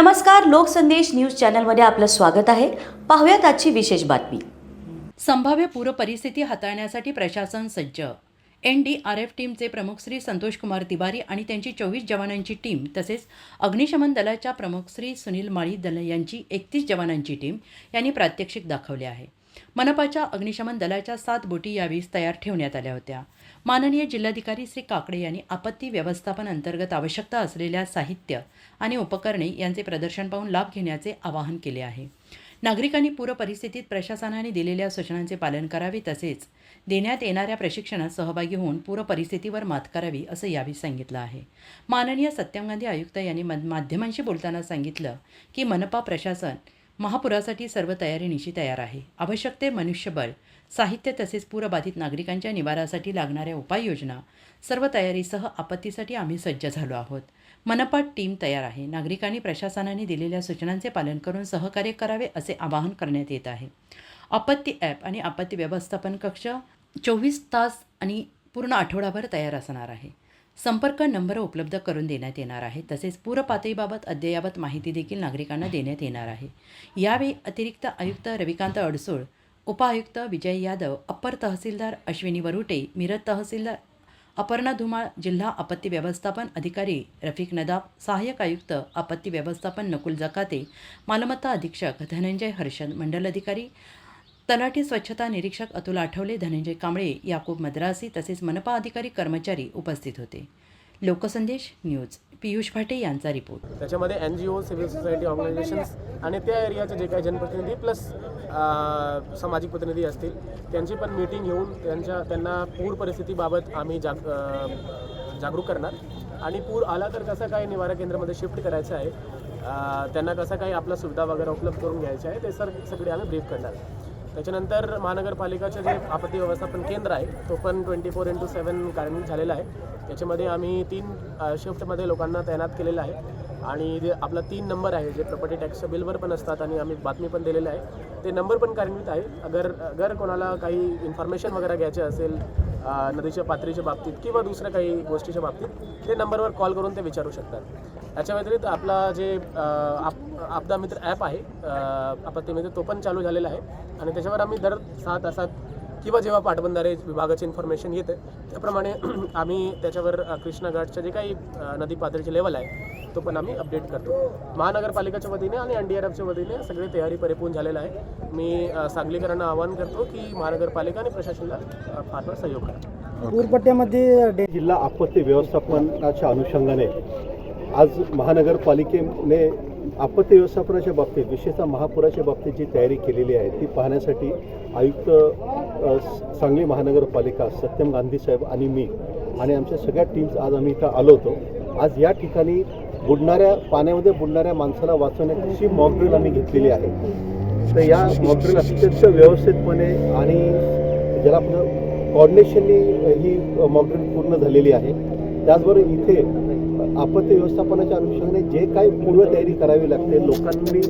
नमस्कार लोकसंदेश न्यूज चॅनलमध्ये आपलं स्वागत आहे. पाहूयात आजची विशेष बातमी. संभाव्य पूर परिस्थिती हाताळण्यासाठी प्रशासन सज्ज. एन डी आर एफ टीमचे प्रमुख श्री संतोष कुमार तिवारी आणि त्यांची चोवीस जवानांची टीम तसेच अग्निशमन दलाच्या प्रमुख श्री सुनील माळी दल यांची एकतीस जवानांची टीम यांनी प्रात्यक्षिक दाखवले आहे. मनपाच्या अग्निशमन दलाच्या सात बोटी यावेळी तयार ठेवण्यात आल्या होत्या. माननीय जिल्हाधिकारी श्री काकडे यांनी आपत्ती व्यवस्थापन अंतर्गत आवश्यकता असलेल्या साहित्य आणि उपकरणे यांचे प्रदर्शन पाहून लाभ घेण्याचे आवाहन केले आहे. नागरिकांनी पूर परिस्थितीत प्रशासनाने दिलेल्या सूचनांचे पालन करावे तसेच देण्यात येणाऱ्या प्रशिक्षणात सहभागी होऊन पूर परिस्थितीवर मात करावी असं यावेळी सांगितलं आहे. माननीय सत्यम गांधी आयुक्त यांनी माध्यमांशी बोलताना सांगितलं की मनपा प्रशासन महापुरासाठी सर्व तयारीनिशी तयार आहे. आवश्यक ते मनुष्यबळ साहित्य तसेच पूरबाधित नागरिकांच्या निवारासाठी लागणाऱ्या उपाययोजना सर्व तयारीसह आपत्तीसाठी आम्ही सज्ज झालो आहोत. मनपाट टीम तयार आहे. नागरिकांनी प्रशासनाने दिलेल्या सूचनांचे पालन करून सहकार्य करावे असे आवाहन करण्यात येत आहे. आपत्ती ॲप आणि आपत्ती व्यवस्थापन कक्ष चोवीस तास आणि पूर्ण आठवडाभर तयार असणार आहे. संपर्क नंबर उपलब्ध करून देण्यात येणार आहे. तसेच पूर पातळीबाबत अद्ययावत माहिती देखील नागरिकांना देण्यात येणार आहे. यावेळी अतिरिक्त आयुक्त रविकांत अडसूळ उपायुक्त विजय यादव अप्पर तहसीलदार अश्विनी वरुटे मिरज तहसीलदार अपर्णा धुमाळ जिल्हा आपत्ती व्यवस्थापन अधिकारी रफिक नदाब सहाय्यक आयुक्त आपत्ती व्यवस्थापन नकुल जकाते मालमत्ता अधीक्षक धनंजय हर्षद मंडल अधिकारी तलाठी स्वच्छता निरीक्षक अतुल आठवले धनंजय कांबळे याकूब मद्रासी तसेच मनपा अधिकारी कर्मचारी उपस्थित होते. लोकसंदेश न्यूज पियुष भाटे यांचा रिपोर्ट. त्याच्यामध्ये N G O civil society organisations आणि त्या एरियाचे जे काही जनप्रतिनिधी प्लस सामाजिक प्रतिनिधी असतील त्यांची पण मीटिंग घेऊन त्यांच्या त्यांना पूर परिस्थितीबाबत आम्ही जाग जागरूक करणार. आणि पूर आला तर कसं काय निवारा केंद्रामध्ये शिफ्ट करायचं आहे त्यांना कसं काही आपल्या सुविधा वगैरे उपलब्ध करून घ्यायच्या आहे ते सर सगळे आम्ही ब्रीफ करणार. त्याच्यानंतर महानगरपालिकाचं जे आपत्ती व्यवस्थापन केंद्र आहे तो पण ट्वेंटी फोर इंटू सेवन कार्यान्वित झालेला आहे. त्याच्यामध्ये आम्ही तीन शिफ्टमध्ये लोकांना तैनात केलेलं आहे. आणि जे आपला तीन नंबर आहे जे प्रॉपर्टी टॅक्सच्या बिलवर पण असतात आणि आम्ही बातमी पण दिलेलं आहे. ते नंबर पण कार्यान्वित आहे. अगर अगर कोणाला काही इन्फॉर्मेशन वगैरे घ्यायचे असेल नदीच्या पातळीच्या बाबतीत किंवा दुसऱ्या काही गोष्टीच्या बाबतीत ते नंबरवर कॉल करून ते विचारू शकतात. याच्या व्यतिरिक्त आपला जे आपदा मित्र ॲप आहे अ, आपत्ती मित्र तो पण चालू झालेला आहे. आणि त्याच्यावर आम्ही दर सहा तासात किंवा जेव्हा पाटबंधारे विभागाची इन्फॉर्मेशन येते त्याप्रमाणे आम्ही त्याच्यावर अ, कृष्णा घाटचं जे काही नदी पातळीचे लेवल आहे तो पण आम्ही अपडेट करतो. महानगरपालिकेच्या वतीने आणि एन डी आर एफच्या वतीने सगळी तयारी परिपूर्ण झालेलं आहे. मी सांगलीकरांना आवाहन करतो की महानगरपालिका आणि प्रशासनाला अ, फार फार सहयोग करा. पूरपट्ट्यामध्ये जिल्हा आपत्ती व्यवस्थापनाच्या अनुषंगाने आज महानगरपालिकेने आपत्ती व्यवस्थापनाच्या बाबतीत विशेषतः महापुराच्या बाबतीत जी तयारी केलेली आहे ती पाहण्यासाठी आयुक्त सांगली महानगरपालिका सत्यम गांधी साहेब आणि मी आणि आमच्या सगळ्या टीम्स आज आम्ही इथं आलो होतो. आज या ठिकाणी बुडणाऱ्या पाण्यामध्ये बुडणाऱ्या माणसाला वाचवण्याची मॉकड्रिल आम्ही घेतलेली आहे. तर या मॉकड्रिल अत्यंत व्यवस्थितपणे आणि ज्याला आपण कॉर्डिनेशननी ही मॉकड्रिल पूर्ण झालेली आहे. त्याचबरोबर इथे आपत्ती व्यवस्थापनाच्या अनुषंगाने जे काही पूर्वतयारी करावी लागते लोकांनी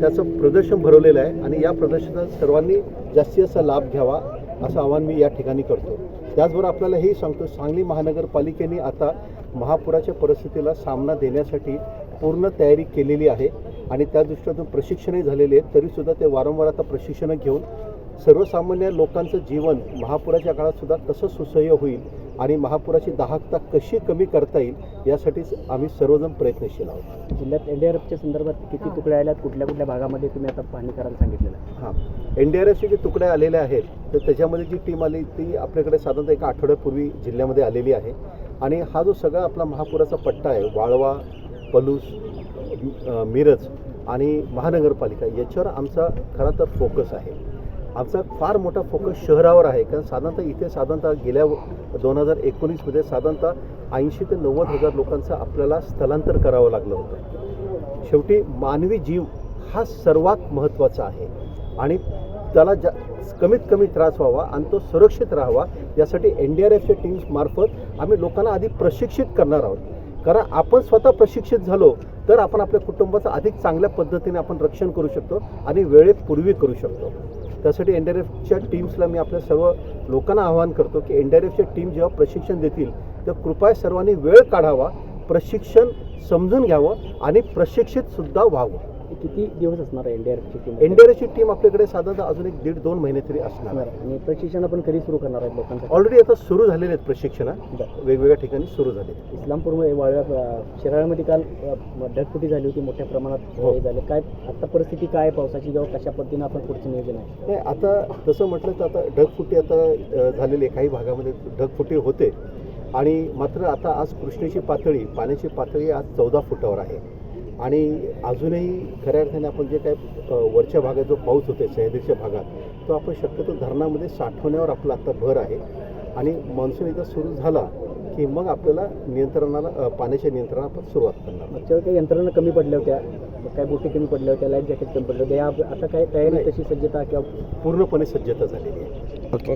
त्याचं प्रदर्शन भरवलेलं आहे आणि या प्रदर्शनात सर्वांनी जास्तीत जास्त लाभ घ्यावा असं आवाहन मी या ठिकाणी करतो. त्याचबरोबर आपल्याला हे सांगतो सांगली महानगरपालिकेने आता महापुराच्या परिस्थितीला सामना देण्यासाठी पूर्ण तयारी केलेली आहे आणि त्या दृष्टीतून प्रशिक्षणही झालेले आहेत तरीसुद्धा ते वारंवार आता प्रशिक्षणं घेऊन सर्वसामान्य लोकांचं जीवन महापुराच्या काळात सुद्धा कसं सुसह्य होईल आणि महापुराची दाहकता कशी कमी करता येईल यासाठीच आम्ही सर्वजण प्रयत्नशील आहोत. जिल्ह्यात एन डी आर एफच्या संदर्भात किती तुकड्या आल्यात कुठल्या कुठल्या भागामध्ये तुम्ही आता पाहणी करायला सांगितलेलं आहे? हां. एन डी आर एफचे जे तुकडे आलेले आहेत तर त्याच्यामध्ये जी टीम आली ती आपल्याकडे साधारणतः एका आठवड्यापूर्वी जिल्ह्यामध्ये आलेली आहे. आणि हा जो सगळा आपला महापुराचा पट्टा आहे वाळवा पलूस मिरज आणि महानगरपालिका याच्यावर आमचा खरा तर फोकस आहे. आमचा फार मोठा फोकस शहरावर आहे. कारण साधारणतः इथे साधारणतः गेल्या दोन हजार एकोणीसमध्ये साधारणतः ऐंशी ते नव्वद हजार लोकांचं आपल्याला स्थलांतर करावं लागलं होतं. शेवटी मानवी जीव हा सर्वात महत्त्वाचा आहे. आणि त्याला जा कमीत कमी त्रास व्हावा आणि तो सुरक्षित राहावा यासाठी एन डी आर एफच्या टीम्समार्फत आम्ही लोकांना आधी प्रशिक्षित करणार आहोत. कारण आपण स्वतः प्रशिक्षित झालो तर आपण आपल्या कुटुंबाचं अधिक चांगल्या पद्धतीने आपण रक्षण करू शकतो आणि वेळेपूर्वी करू शकतो. त्यासाठी एन डी आर एफच्या टीम्सला मी आपल्या सर्व लोकांना आवाहन करतो की एन डी आर एफच्या टीम जेव्हा प्रशिक्षण देतील तर कृपया सर्वांनी वेळ काढावा प्रशिक्षण समजून घ्यावं आणि प्रशिक्षितसुद्धा व्हावं. किती दिवस असणार आहे एनडीआरएफची टीम एनडीआरएफची टीम आपल्याकडे साधारणतः अजून एक दीड दोन महिने तरी असणार आहे. आणि प्रशिक्षण आपण कधी सुरू करणार आहेत लोकांसाठी? ऑलरेडी आता सुरू झालेले आहेत प्रशिक्षण. वेगवेगळ्या ठिकाणी सुरू झाले इस्लामपूर वाळव्या शिराळ्यामध्ये काल ढगफुटी झाली होती मोठ्या प्रमाणात हो. झालं. काय आता परिस्थिती काय पावसाची जेव्हा कशा पद्धतीनं आपण पुढचं नियोजन आहे? नाही आता तसं म्हटलं तर आता ढगफुटी आता झालेली आहे. काही भागामध्ये ढगफुटी होते. आणि मात्र आता आज कृष्णेची पातळी पाण्याची पातळी आज चौदा फुटावर आहे. आणि अजूनही खऱ्या अर्थाने आपण जे काय अ, वरच्या भागात जो पाऊस होते सह्याद्रीच्या भागात तो आपण शक्यतो धरणामध्ये साठवण्यावर आपला आता भर आहे. आणि मान्सून एकदा सुरू झाला की मग आपल्याला नियंत्रणाला पाण्याच्या नियंत्रणाला आपण सुरुवात करणार. मागच्या काही यंत्रणा कमी पडल्या होत्या मग काय बोटी कमी पडल्या होत्या लाईफ जॅकेट कमी पडले होते या आता काय तयारी नाही. तशी सज्जता किंवा पूर्णपणे सज्जता झालेली आहे. ओके.